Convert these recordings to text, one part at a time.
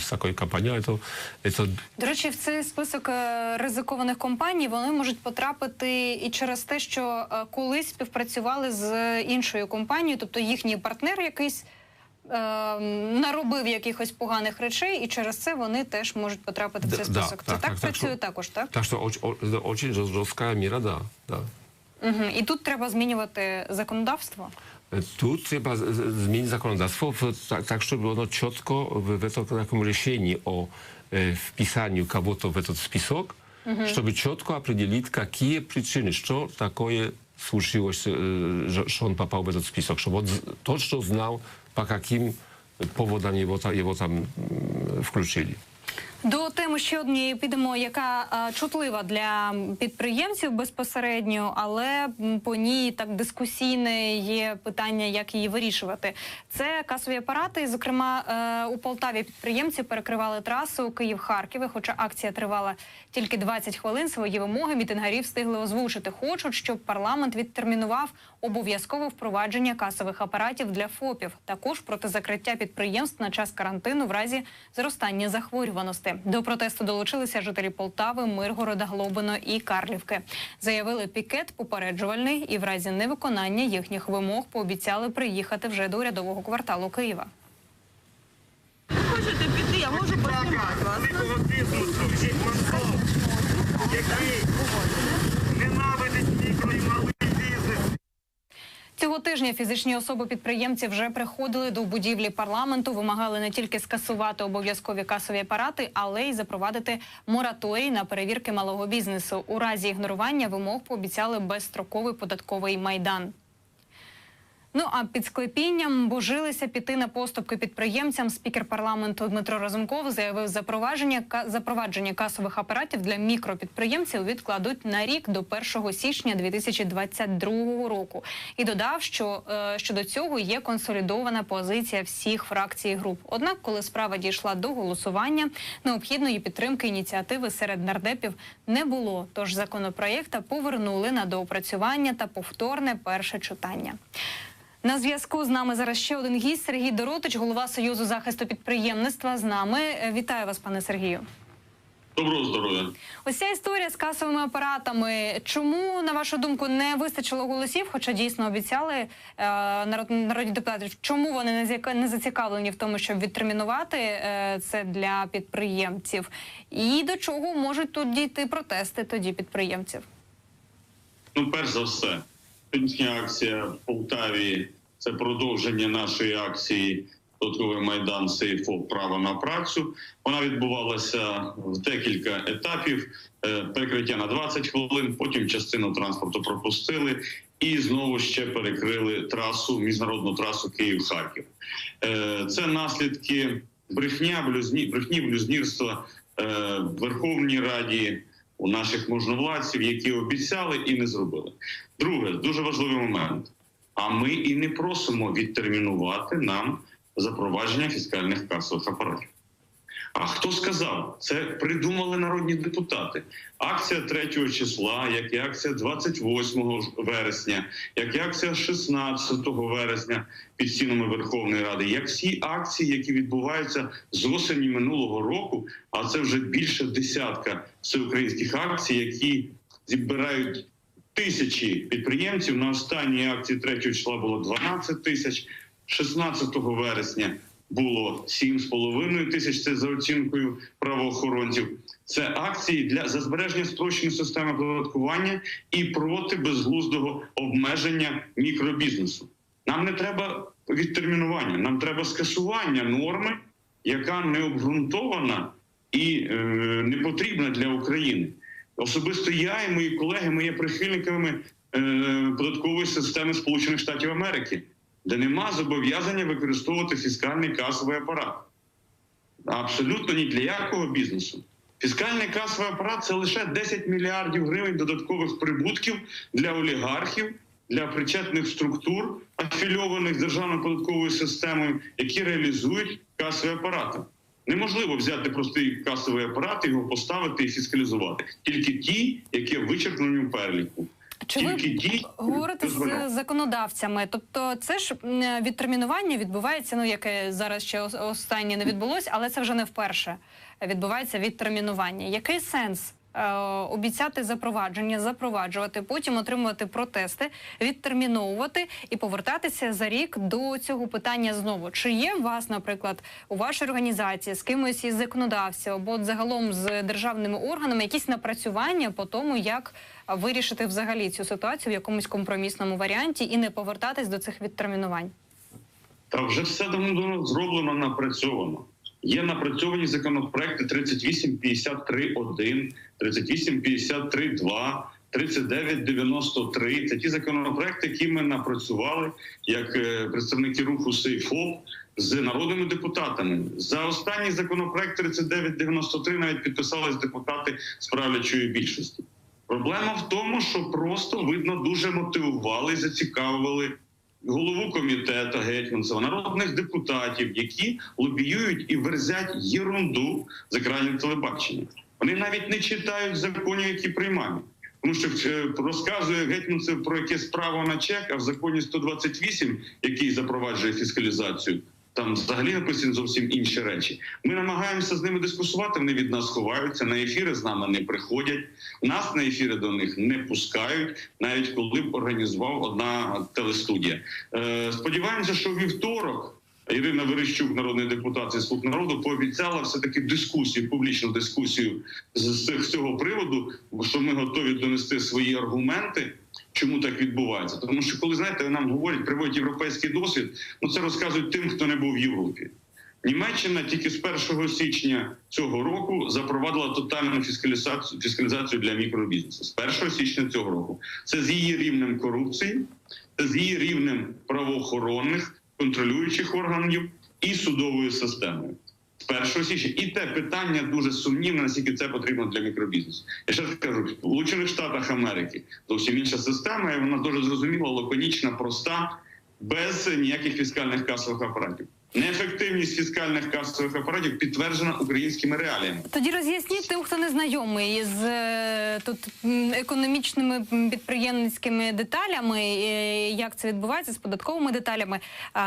с такой компанией. Это, это До речі, в цей список е, ризикованих компаній вони можуть потрапити і через те, що е, колись співпрацювали з іншою компанією, тобто їхній партнер якийсь е, наробив якихось поганих речей, і через це вони теж можуть потрапити в цей список. це так, працює що- також, так? так что очень, о- очень жест- да. да. Угу. І тут треба змінювати законодавство. Тут trzeba z- z- zmienić законодавство w- tak, tak, żeby ono ciotko w, w to takim решении о э, вписанию кого-то в этот список, чтобы четко определить, какие причины, что такое случилось, э, że- что он попал в этот список, чтобы он з- точно знал, по каким поводам его, та- его там м, включили. До теми ще однієї підемо, яка е, чутлива для підприємців безпосередньо, але по ній так дискусійне є питання, як її вирішувати. Це касові апарати. Зокрема, е, у Полтаві підприємці перекривали трасу Київ-Харків. Хоча акція тривала тільки 20 хвилин, свої вимоги мітингарі встигли озвучити. Хочуть, щоб парламент відтермінував обов'язкове впровадження касових апаратів для ФОПів. Також проти закриття підприємств на час карантину в разі зростання захворюваності. До протесту долучилися жителі Полтави, Миргорода, Глобино і Карлівки. Заявили пікет попереджувальний і в разі невиконання їхніх вимог пообіцяли приїхати вже до урядового кварталу Києва. Хочете піти, я можу познімати вас. який ненавидить малий бізнес. Цього тижня фізичні особи-підприємці вже приходили до будівлі парламенту, вимагали не тільки скасувати обов'язкові касові апарати, але й запровадити мораторій на перевірки малого бізнесу. У разі ігнорування вимог пообіцяли безстроковий податковий майдан. Ну а під склепінням божилися піти на поступки підприємцям. Спікер парламенту Дмитро Разумков заявив, запровадження запровадження касових апаратів для мікропідприємців відкладуть на рік до 1 січня 2022 року. І додав, що е, щодо цього є консолідована позиція всіх фракцій і груп. Однак, коли справа дійшла до голосування, необхідної підтримки ініціативи серед нардепів не було. Тож законопроєкта повернули на доопрацювання та повторне перше читання. На зв'язку з нами зараз ще один гість Сергій Доротич, голова Союзу захисту підприємництва. З нами Е, вітаю вас, пане Сергію. Доброго здоров'я. Ось ця історія з касовими апаратами. Чому, на вашу думку, не вистачило голосів? Хоча дійсно обіцяли е, народ, народні депутати. Чому вони не не зацікавлені в тому, щоб відтермінувати е, це для підприємців? І до чого можуть тут дійти протести тоді підприємців? Ну, перш за все, сьогоднішня акція в Полтаві це продовження нашої акції Додатковий майдан сейфо право на працю. Вона відбувалася в декілька етапів. Е, Перекриття на 20 хвилин, потім частину транспорту пропустили і знову ще перекрили трасу, міжнародну трасу Київ-Харків. Е, Це наслідки брехня, блюзні, брехні блюзнірства е, Верховній Раді у наших можновладців, які обіцяли і не зробили. Друге, дуже важливий момент. А ми і не просимо відтермінувати нам запровадження фіскальних касових апаратів. А хто сказав? Це придумали народні депутати. Акція 3 числа, як і акція 28 вересня, як і акція 16 вересня під стінами Верховної Ради, як всі акції, які відбуваються з осені минулого року, а це вже більше десятка всеукраїнських акцій, які зібирають тисячі підприємців. На останній акції 3 числа було 12 тисяч, 16 вересня було 7,5 тисяч. Це за оцінкою правоохоронців. Це акції для за збереження спрощеної системи оподаткування і проти безглуздого обмеження мікробізнесу. Нам не треба відтермінування, нам треба скасування норми, яка не обґрунтована і е, не потрібна для України. Особисто я і мої колеги, ми є прихильниками е, податкової системи Сполучених Штатів Америки, де нема зобов'язання використовувати фіскальний касовий апарат. Абсолютно ні для якого бізнесу. Фіскальний касовий апарат це лише 10 мільярдів гривень додаткових прибутків для олігархів, для причетних структур, афільованих з державною податковою системою, які реалізують касові апарати. Неможливо взяти простий касовий апарат, його поставити і фіскалізувати. Тільки ті, які вичерпнені в переліку. Чи ви дій говорите з законодавцями? Тобто, це ж відтермінування відбувається, ну яке зараз ще останнє не відбулось, але це вже не вперше відбувається відтермінування. Який сенс? Е, Обіцяти запровадження, запроваджувати, потім отримувати протести, відтерміновувати і повертатися за рік до цього питання знову. Чи є вас, наприклад, у вашій організації з кимось із законодавців або загалом з державними органами якісь напрацювання по тому, як вирішити взагалі цю ситуацію в якомусь компромісному варіанті і не повертатись до цих відтермінувань? Та вже все давно зроблено, напрацьовано. Є напрацьовані законопроекти 3853.1, 3853.2, 3993. Це ті законопроекти, які ми напрацювали як е, представники руху СейФОП з народними депутатами. За останній законопроект 3993 навіть підписались депутати з правлячої більшості. Проблема в тому, що просто видно дуже мотивували, зацікавили голову комітету гетьманцева, народних депутатів, які лобіюють і верзять єрунду з екранів телебачення. Вони навіть не читають законів, які приймають. Тому що е, розказує гетьманцев про якесь право на чек, а в законі 128, який запроваджує фіскалізацію, там взагалі написані зовсім інші речі. Ми намагаємося з ними дискусувати. Вони від нас ховаються. На ефіри з нами не приходять. Нас на ефіри до них не пускають, навіть коли б організував одна телестудія. Е, сподіваємося, що вівторок. Ірина Верещук, народний депутат зі слуг народу, пообіцяла все таки дискусію, публічну дискусію з цих- з цього приводу, що ми готові донести свої аргументи, чому так відбувається. Тому що, коли знаєте, нам говорять, приводять європейський досвід, ну це розказують тим, хто не був в Європі. Німеччина тільки з 1 січня цього року запровадила тотальну фіскалізацію, фіскалізацію для мікробізнесу. З 1 січня цього року. Це з її рівнем корупції, це з її рівнем правоохоронних контролюючих органів і судовою системою. З 1 січня. І те питання дуже сумнівне, наскільки це потрібно для мікробізнесу. Я ще раз кажу, в Сполучених Штатах Америки зовсім інша система, і вона дуже зрозуміла, лаконічна, проста, без ніяких фіскальних касових апаратів. Неефективність фіскальних касових апаратів підтверджена українськими реаліями. Тоді роз'ясніть тим, хто не знайомий з е, тут економічними підприємницькими деталями, е, як це відбувається з податковими деталями.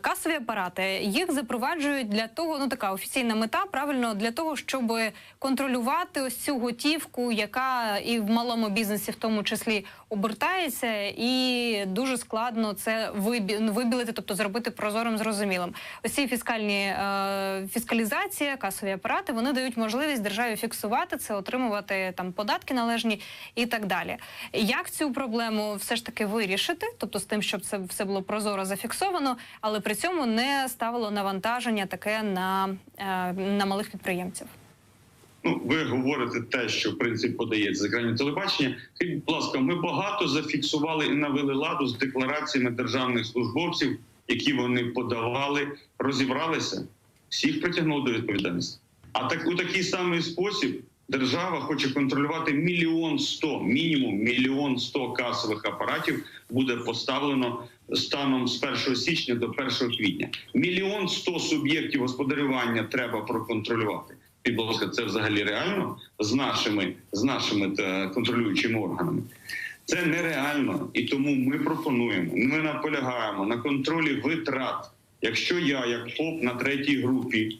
Касові апарати їх запроваджують для того, ну така офіційна мета, правильно для того, щоб контролювати ось цю готівку, яка і в малому бізнесі, в тому числі, обертається, і дуже складно це ну, вибілити, тобто зробити прозорим, зрозумілим. Ось ці фіскальні е, фіскалізація, касові апарати, вони дають можливість державі фіксувати це, отримувати там податки належні і так далі. Як цю проблему все ж таки вирішити, тобто з тим, щоб це все було прозоро зафіксовано, але при цьому не ставило навантаження таке на, е, на малих підприємців? Ну, ви говорите те, що в принципі подається з екранів телебачення. Будь ласка, ми багато зафіксували і навели ладу з деклараціями державних службовців, які вони подавали, розібралися, всіх притягнули до відповідальності. А так у такий самий спосіб держава хоче контролювати мільйон сто, мінімум мільйон сто касових апаратів буде поставлено станом з 1 січня до 1 квітня. Мільйон сто суб'єктів господарювання треба проконтролювати. І, будь ласка, це взагалі реально з нашими з нашими та, контролюючими органами. Це нереально, і тому ми пропонуємо. Ми наполягаємо на контролі витрат. Якщо я, як ФОП на третій групі,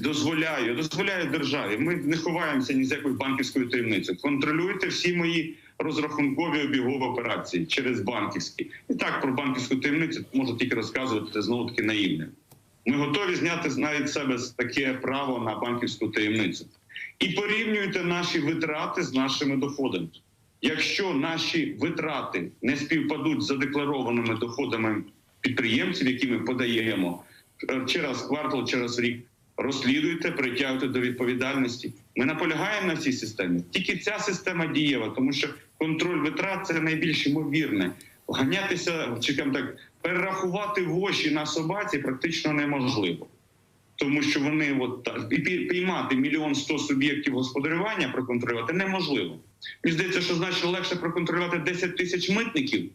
дозволяю, дозволяю державі. Ми не ховаємося ні з якою банківською таємницею. Контролюйте всі мої розрахункові обігові операції через банківські. І так про банківську таємницю можу тільки розказувати знову таки наївне. Ми готові зняти навіть себе таке право на банківську таємницю. І порівнюйте наші витрати з нашими доходами. Якщо наші витрати не співпадуть з задекларованими доходами підприємців, які ми подаємо е, в квартал, в рік, розслідуйте, притягуйте до відповідальності. Ми наполягаємо на цій системі. Тільки ця система дієва, тому що контроль витрат це найбільш ймовірне. Ганятися, чи там так перерахувати воші на собаці практично неможливо. Тому що вони от і піймати мільйон сто суб'єктів господарювання проконтролювати неможливо. Мені здається, що значно легше проконтролювати 10 тисяч митників,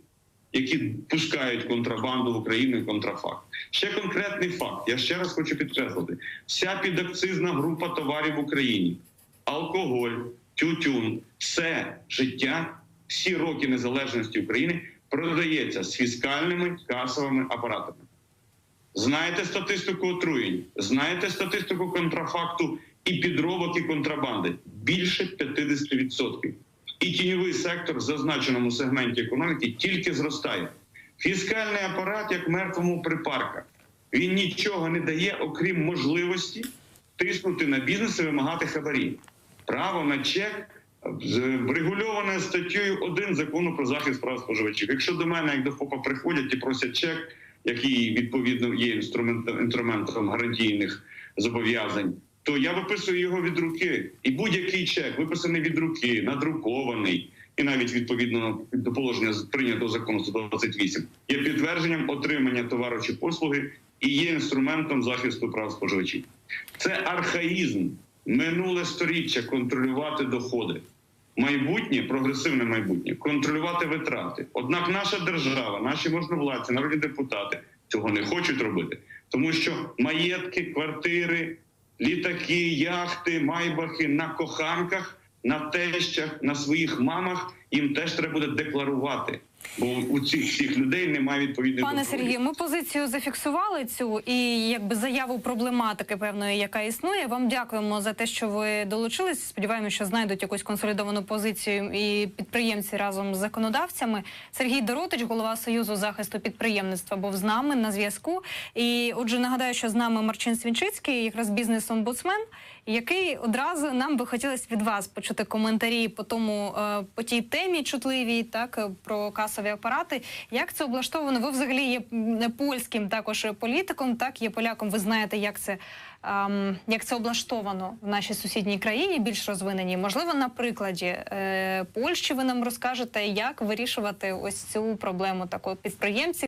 які пускають контрабанду в Україну контрафакт. Ще конкретний факт. Я ще раз хочу підкреслити: вся підакцизна група товарів в Україні, алкоголь, тютюн, все життя всі роки незалежності України продається з фіскальними касовими апаратами. Знаєте статистику отруєнь, знаєте статистику контрафакту і підробок і контрабанди більше 50%. І тіньовий сектор в зазначеному сегменті економіки тільки зростає. Фіскальний апарат як мертвому припарка. Він нічого не дає, окрім можливості тиснути на бізнес і вимагати хабарі. Право на чек з- регульоване статтею 1 закону про захист прав споживачів. Якщо до мене, як до ФОПа, приходять і просять чек, який відповідно є інструментом гарантійних зобов'язань, то я виписую його від руки. І будь-який чек, виписаний від руки, надрукований, і навіть відповідно до положення прийнятого закону 128, є підтвердженням отримання товару чи послуги і є інструментом захисту прав споживачів. Це архаїзм, минуле сторіччя контролювати доходи. Майбутнє, прогресивне майбутнє, контролювати витрати. Однак наша держава, наші можновладці, народні депутати цього не хочуть робити, тому що маєтки, квартири, літаки, яхти, майбахи на коханках, на тещах, на своїх мамах їм теж треба буде декларувати. Бо у цих всіх людей немає відповідної Пане. Сергію, ми позицію зафіксували цю і якби заяву проблематики певної, яка існує. Вам дякуємо за те, що ви долучились. Сподіваємося, що знайдуть якусь консолідовану позицію і підприємці разом з законодавцями. Сергій Доротич, голова союзу захисту підприємництва, був з нами на зв'язку. І отже, нагадаю, що з нами Марчин Свінчицький, якраз бізнес-омбудсмен, який одразу нам би хотілося від вас почути коментарі по тому е, по тій темі чутливій, так е, про касові апарати. Як це облаштовано? Ви взагалі є м, польським також політиком, так є поляком. Ви знаєте, як це. як це облаштовано в нашій сусідній країні, більш розвиненій? Можливо, на прикладі е, Польщі ви нам розкажете, як вирішувати ось цю проблему такої підприємці